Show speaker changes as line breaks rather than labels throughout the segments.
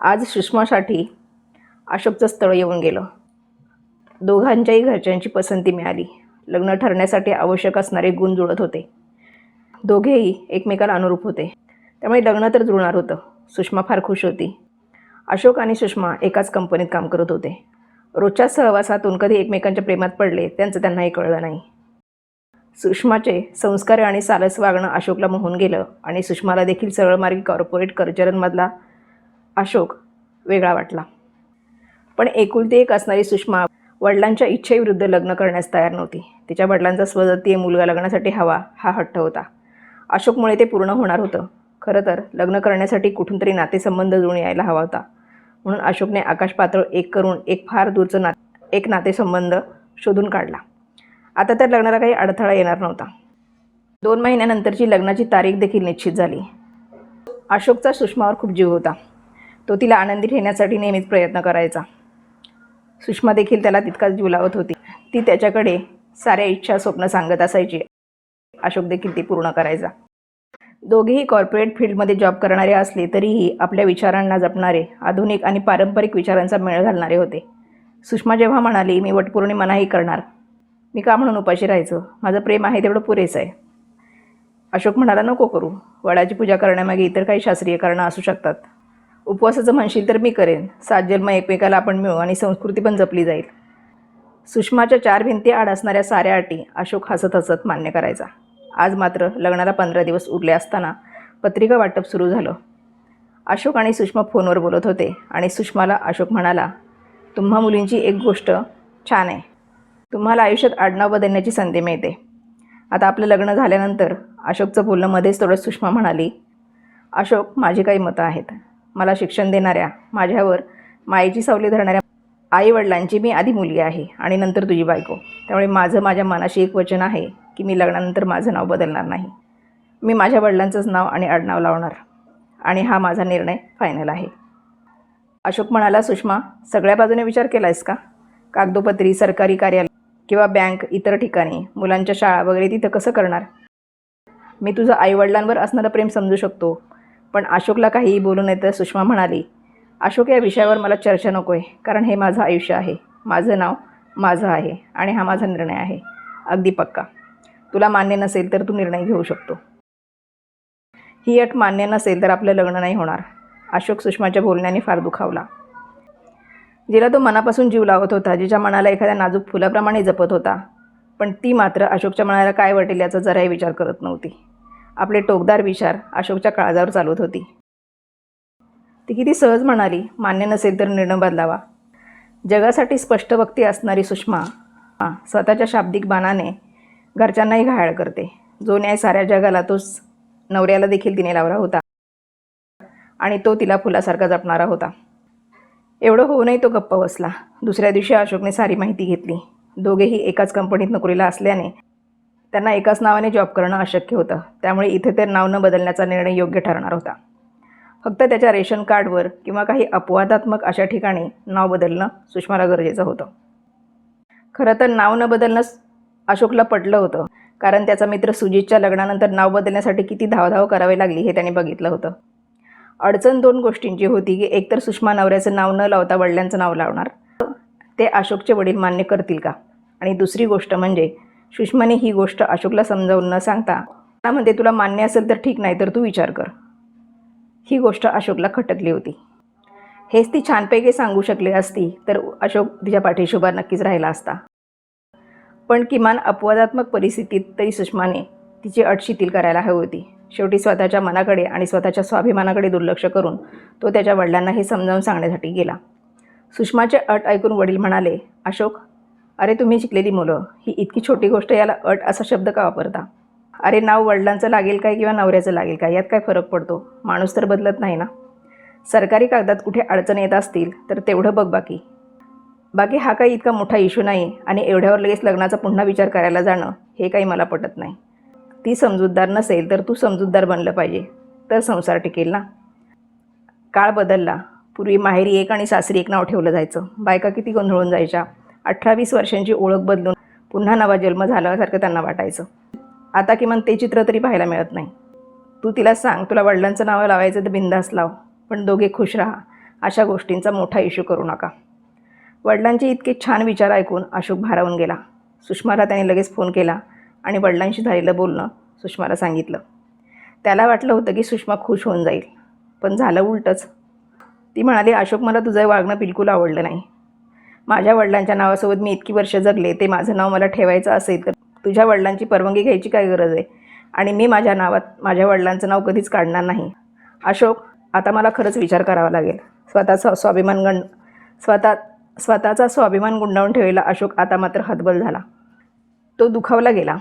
आज सुषमासाठी अशोकचं स्थळ येऊन गेलं. दोघांच्याही घरच्यांची पसंती मिळाली. लग्न ठरण्यासाठी आवश्यक असणारे गुण जुळत होते. दोघेही एकमेकाला अनुरूप होते. त्यामुळे लग्न तर जुळणार होतं. सुषमा फार खुश होती. अशोक आणि सुषमा एकाच कंपनीत काम करत होते. रोजच्या सहवासातून कधी एकमेकांच्या प्रेमात पडले त्यांचं त्यांनाही कळलं नाही. सुषमाचे संस्कार आणि सालस वागणं अशोकला मोहून गेलं आणि सुषमाला देखील सरळमार्गी कॉर्पोरेट कर्चरनमधला अशोक वेगळा वाटला. पण एकुलती एक असणारी सुषमा वडिलांच्या इच्छेविरुद्ध लग्न करण्यास तयार नव्हती. तिच्या वडिलांचा स्वजातीय मुलगा लग्नासाठी हवा हा हट्ट होता. अशोकमुळे ते पूर्ण होणार होतं. खरं तर लग्न करण्यासाठी कुठून तरी नातेसंबंध जुळून यायला हवा होता. म्हणून अशोकने आकाश पातळ एक करून एक फार दूरचं ना एक नातेसंबंध शोधून काढला. आता त्या लग्नाला काही अडथळा येणार नव्हता. दोन महिन्यानंतरची लग्नाची तारीख देखील निश्चित झाली. अशोकचा सुषमावर खूप जीव होता. तो तिला आनंदी ठेवण्यासाठी नेहमीच प्रयत्न करायचा. सुषमा देखील त्याला तितकाच जीव लावत होती. ती त्याच्याकडे साऱ्या इच्छा स्वप्न सांगत असायची. अशोक देखील ती पूर्ण करायचा. दोघेही कॉर्पोरेट फील्डमध्ये जॉब करणारे असले तरीही आपल्या विचारांना जपणारे आधुनिक आणि पारंपरिक विचारांचा मेळ घालणारे होते. सुषमा जेव्हा म्हणाली मी वटपौर्णिमा नाही करणार. मी का म्हणून उपाशी राहायचं? माझं प्रेम आहे तेवढं पुरेसं आहे. अशोक म्हणाला नको करू. वडाची पूजा करण्यामागे इतर काही शास्त्रीय कारणं असू शकतात. उपवासाचं म्हणशील तर मी करेन. सात जन्म एकमेकाला आपण मिळू आणि संस्कृती पण जपली जाईल. सुषमाच्या चार भिंती आड असणाऱ्या साऱ्या अटी अशोक हसत हसत मान्य करायचा. आज मात्र लग्नाला पंधरा दिवस उरले असताना पत्रिका वाटप सुरू झालं. अशोक आणि सुषमा फोनवर बोलत होते आणि सुषमाला अशोक म्हणाला तुम्हा मुलींची एक गोष्ट छान आहे. तुम्हाला आयुष्यात आडनाव बदलण्याची संधी मिळते. आता आपलं लग्न झाल्यानंतर अशोकचं बोलणं मध्येच थोडं सुषमा म्हणाली अशोक माझी काही मतं आहेत. मला शिक्षण देणाऱ्या माझ्यावर मायेची सावली धरणाऱ्या आईवडिलांची मी आधी मुलगी आहे आणि नंतर तुझी बायको. त्यामुळे माझं माझ्या मनाशी एक वचन आहे की मी लग्नानंतर माझं नाव बदलणार नाही. मी माझ्या वडिलांचंच नाव आणि आडनाव लावणार आणि हा माझा निर्णय फायनल आहे. अशोक म्हणाला सुषमा सगळ्या बाजूने विचार केला आहेस का? कागदोपत्री सरकारी कार्यालय किंवा बँक इतर ठिकाणी मुलांच्या शाळा वगैरे तिथं कसं करणार? मी तुझं आईवडिलांवर असणारं प्रेम समजू शकतो पण अशोकला काहीही बोलू नये तर सुषमा म्हणाली अशोक या विषयावर मला चर्चा नको आहे कारण हे माझं आयुष्य आहे. माझं नाव माझं आहे आणि हा माझा निर्णय आहे. अगदी पक्का. तुला मान्य नसेल तर तू निर्णय घेऊ शकतो. ही अट मान्य नसेल तर आपलं लग्न नाही होणार. अशोक सुषमाच्या बोलण्याने फार दुखावला. जिला तो मनापासून जीव लावत होता जिच्या मनाला एखाद्या नाजूक फुलाप्रमाणे जपत होता. पण ती मात्र अशोकच्या मनाला काय वाटेल याचा जराही विचार करत नव्हती. आपले टोकदार विचार अशोकच्या काळजावर चालवत होती. ती किती सहज म्हणाली मान्य नसेल तर निर्णय बदलावा. जगासाठी स्पष्ट वक्ती असणारी सुषमा स्वतःच्या शाब्दिक बाणाने घरच्यांनाही घायाळ करते. जो न्याय साऱ्या जगाला तोच नवऱ्याला देखील तिने लावला होता. आणि तो तिला फुलासारखा जपणारा होता. एवढं होऊनही तो गप्प बसला. दुसऱ्या दिवशी अशोकने सारी माहिती घेतली. दोघेही एकाच कंपनीत नोकरीला असल्याने त्यांना एकाच नावाने जॉब करणं अशक्य होतं. त्यामुळे इथे ते नाव न बदलण्याचा निर्णय योग्य ठरणार होता. फक्त त्याच्या रेशन कार्डवर किंवा काही अपवादात्मक अशा ठिकाणी नाव बदलणं सुषमाला गरजेचं होतं. खरं तर नाव न बदलणं अशोकला पटलं होतं. कारण त्याचा मित्र सुजितच्या लग्नानंतर नाव बदलण्यासाठी किती धावधाव करावी लागली हे त्याने बघितलं होतं. अडचण दोन गोष्टींची होती की एकतर सुषमा नवऱ्याचं नाव न लावता वडिलांचं नाव लावणार ते अशोकचे वडील मान्य करतील का? आणि दुसरी गोष्ट म्हणजे सुषमाने ही गोष्ट अशोकला समजावून न सांगता त्यामध्ये म्हणते तुला मान्य असेल तर ठीक नाही तर तू विचार कर. ही गोष्ट अशोकला खटकली होती. हेच ती छानपैकी सांगू शकली असती तर अशोक तिच्या पाठीशी उभा नक्कीच राहिला असता. पण किमान अपवादात्मक परिस्थितीत तरी सुषमाने तिची अट शिथिल करायला हवी होती. शेवटी स्वतःच्या मनाकडे आणि स्वतःच्या स्वाभिमानाकडे दुर्लक्ष करून तो त्याच्या वडिलांना हे समजावून सांगण्यासाठी गेला. सुषमाचे अट ऐकून वडील म्हणाले अशोक अरे तुम्ही शिकलेली मुलं ही इतकी छोटी गोष्ट याला अट असा शब्द का वापरता? अरे नाव वडिलांचं लागेल काय किंवा नवऱ्याचं लागेल काय? यात काय फरक पडतो? माणूस तर बदलत नाही ना? सरकारी कागदात कुठे अडचण येत असतील तर तेवढं बघ बाकी. बाकी हा काही इतका मोठा इश्यू नाही आणि एवढ्यावर लगेच लग्नाचा पुन्हा विचार करायला जाणं हे काही मला पटत नाही. ती समजूतदार नसेल तर तू समजूतदार बनलं पाहिजे. तर संसार टिकेल ना? काळ बदलला. पूर्वी माहेरी एक आणि सासरी एक नाव ठेवलं जायचं. बायका किती गोंधळून जायच्या. अठरावीस वर्षांची ओळख बदलून पुन्हा नवा जन्म झाल्यासारखं त्यांना वाटायचं. आता किमान ते चित्र तरी पाहायला मिळत नाही. तू तिला सांग तुला वडिलांचं नाव लावायचं तर बिंदास लाव पण दोघे खुश राहा. अशा गोष्टींचा मोठा इश्यू करू नका. वडिलांचे इतके छान विचार ऐकून अशोक भारावून गेला. सुषमाला त्याने लगेच फोन केला आणि वडिलांशी झालेलं बोलणं सुषमाला सांगितलं. त्याला वाटलं होतं की सुषमा खुश होऊन जाईल पण झालं उलटंच. ती म्हणाली अशोक मला तुझं वागणं बिलकुल आवडलं नाही. माझ्या वडिलांच्या नावासोबत मी इतकी वर्ष जगले ते माझं नाव मला ठेवायचं असेल तर तुझ्या वडिलांची परवानगी घ्यायची काय गरज आहे? आणि मी माझ्या नावात माझ्या वडिलांचं नाव कधीच काढणार नाही. अशोक आता मला खरंच विचार करावा लागेल. स्वतःचा स्वाभिमान गण स्वतः स्वतःचा स्वाभिमान गुंडावून ठेवलेला अशोक आता मात्र हतबल झाला. तो दुखावला गेला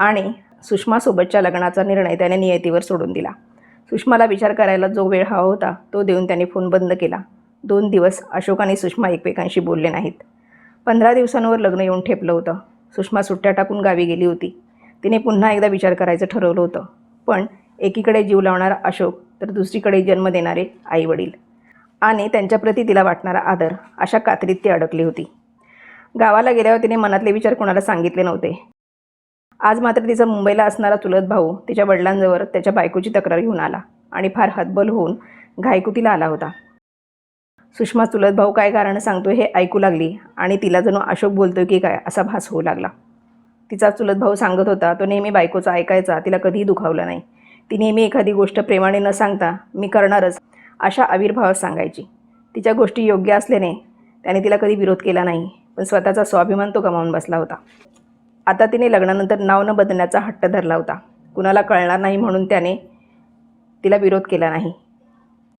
आणि सुषमासोबतच्या लग्नाचा निर्णय त्याने नियतीवर सोडून दिला. सुषमाला विचार करायला जो वेळ हवा होता तो देऊन त्याने फोन बंद केला. दोन दिवस अशोक आणि सुषमा एकमेकांशी बोलले नाहीत. पंधरा दिवसांवर लग्न येऊन ठेपलं होतं. सुषमा सुट्ट्या टाकून गावी गेली होती. तिने पुन्हा एकदा विचार करायचं ठरवलं होतं. पण एकीकडे जीव लावणारा अशोक तर दुसरीकडे जन्म देणारे आईवडील. आणि त्यांच्याप्रती तिला वाटणारा आदर अशा कात्रीत ती अडकली होती. गावाला गेल्यावर तिने मनातले विचार कोणाला सांगितले नव्हते. आज मात्र तिचा मुंबईला असणारा चुलत भाऊ तिच्या वडिलांजवळ त्याच्या बायकोची तक्रार घेऊन आला आणि फार हतबल होऊन घायकुतीला आला होता. सुषमा चुलत भाऊ काय कारण सांगतो हे ऐकू लागली आणि तिला जणू अशोक बोलतोय की काय असा भास होऊ लागला. तिचा चुलत भाऊ सांगत होता तो नेहमी बायकोचा ऐकायचा तिला कधीही दुखावलं नाही. ती नेहमी एखादी गोष्ट प्रेमाने न सांगता मी करणारच अशा आविर्भावात सांगायची. तिच्या गोष्टी योग्य असल्याने त्याने तिला कधी विरोध केला नाही पण स्वतःचा स्वाभिमान तो गमावून बसला होता. आता तिने लग्नानंतर नाव न बदलण्याचा हट्ट धरला होता. कुणाला कळणार नाही म्हणून त्याने तिला विरोध केला नाही.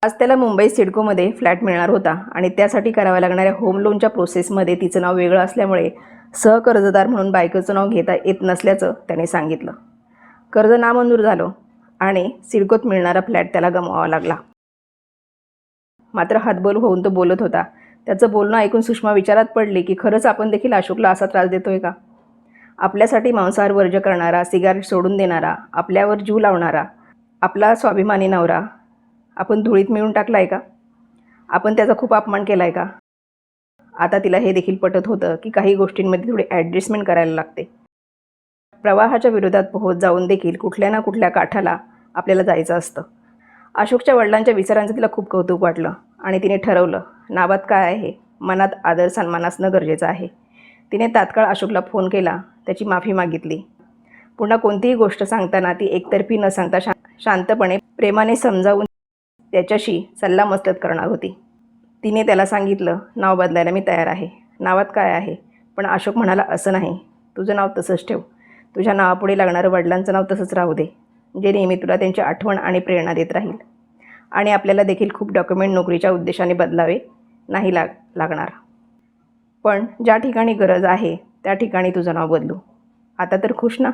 आज त्याला मुंबई सिडकोमध्ये फ्लॅट मिळणार होता आणि त्यासाठी कराव्या लागणाऱ्या होम लोनच्या प्रोसेसमध्ये तिचं नाव वेगळं असल्यामुळे सहकर्जदार म्हणून बायकोचं नाव घेता येत नसल्याचं त्याने सांगितलं. कर्ज नामंजूर झालं आणि सिडकोत मिळणारा फ्लॅट त्याला गमवावा लागला. मात्र हातबोल होऊन तो बोलत होता. त्याचं बोलणं ऐकून सुषमा विचारात पडली की खरंच आपण देखील अशोकला असा त्रास देतोय का? आपल्यासाठी मांसाहार वर्ज करणारा सिगारेट सोडून देणारा आपल्यावर जीव लावणारा आपला स्वाभिमानी नवरा आपण धुळीत मिळून टाकला आहे का? आपण त्याचा खूप अपमान केला आहे का? आता तिला हे देखील पटत होतं की काही गोष्टींमध्ये थोडी ॲडजस्टमेंट करायला लागते. प्रवाहाच्या विरोधात पोहोच जाऊन देखील कुठल्या ना कुठल्या काठाला आपल्याला जायचं असतं. अशोकच्या वडिलांच्या विचारांचं तिला खूप कौतुक वाटलं आणि तिने ठरवलं नावात काय आहे? मनात आदर सन्मान असणं गरजेचं आहे. तिने तात्काळ अशोकला फोन केला त्याची माफी मागितली. पुन्हा कोणतीही गोष्ट सांगताना ती एकतर्फी न सांगता शा शांतपणे प्रेमाने समजावून त्याच्याशी सल्लामसलत करणार होती. तिने त्याला सांगितलं नाव बदलायला मी तयार आहे. नावात काय आहे? पण अशोक म्हणाला असं नाही. तुझं नाव तसंच ठेव. तुझ्या नावापुढे लागणारं वडिलांचं नाव तसंच राहू दे जे नेहमी तुला त्यांची आठवण आणि प्रेरणा देत राहील. आणि आपल्याला देखील खूप डॉक्युमेंट नोकरीच्या उद्देशाने बदलावे नाही लाग लागणार. पण ज्या ठिकाणी गरज आहे त्या ठिकाणी तुझं नाव बदलू. आता तर खुश ना?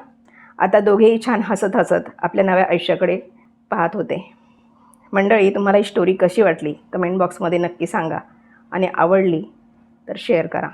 आता दोघेही छान हसत हसत आपल्या नव्या आयुष्याकडे पाहत होते. मंडळी तुम्हाला ही स्टोरी कशी वाटली? कमेंट बॉक्समध्ये नक्की सांगा. आणि आवडली तर शेअर करा.